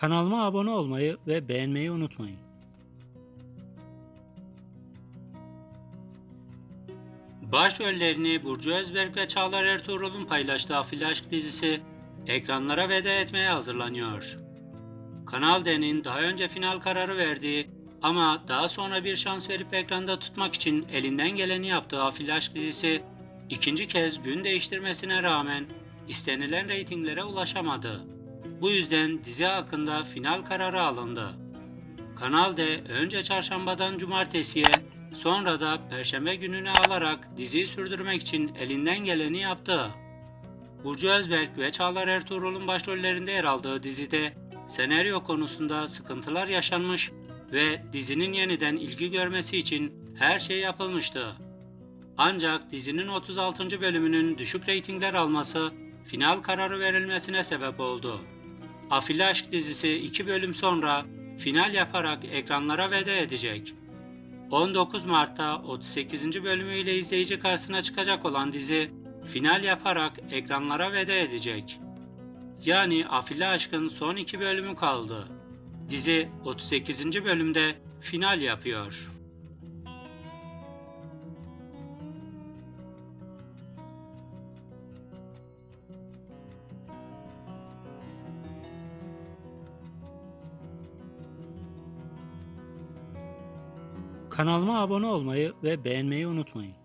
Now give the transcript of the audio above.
Kanalıma abone olmayı ve beğenmeyi unutmayın. Başrollerini Burcu Özberk ve Çağlar Ertuğrul'un paylaştığı Aşk dizisi ekranlara veda etmeye hazırlanıyor. Kanal D'nin daha önce final kararı verdiği ama daha sonra bir şans verip ekranda tutmak için elinden geleni yaptığı Aşk dizisi ikinci kez gün değiştirmesine rağmen istenilen reytinglere ulaşamadı. Bu yüzden dizi hakkında final kararı alındı. Kanal D önce çarşambadan cumartesiye sonra da perşembe gününe alarak diziyi sürdürmek için elinden geleni yaptı. Burcu Özberk ve Çağlar Ertuğrul'un başrollerinde yer aldığı dizide senaryo konusunda sıkıntılar yaşanmış ve dizinin yeniden ilgi görmesi için her şey yapılmıştı. Ancak dizinin 36. bölümünün düşük reytingler alması final kararı verilmesine sebep oldu. Afili Aşk dizisi 2 bölüm sonra final yaparak ekranlara veda edecek. 19 Mart'ta 38. bölümüyle izleyici karşısına çıkacak olan dizi final yaparak ekranlara veda edecek. Yani Afili Aşk'ın son iki bölümü kaldı. Dizi 38. bölümde final yapıyor. Kanalıma abone olmayı ve beğenmeyi unutmayın.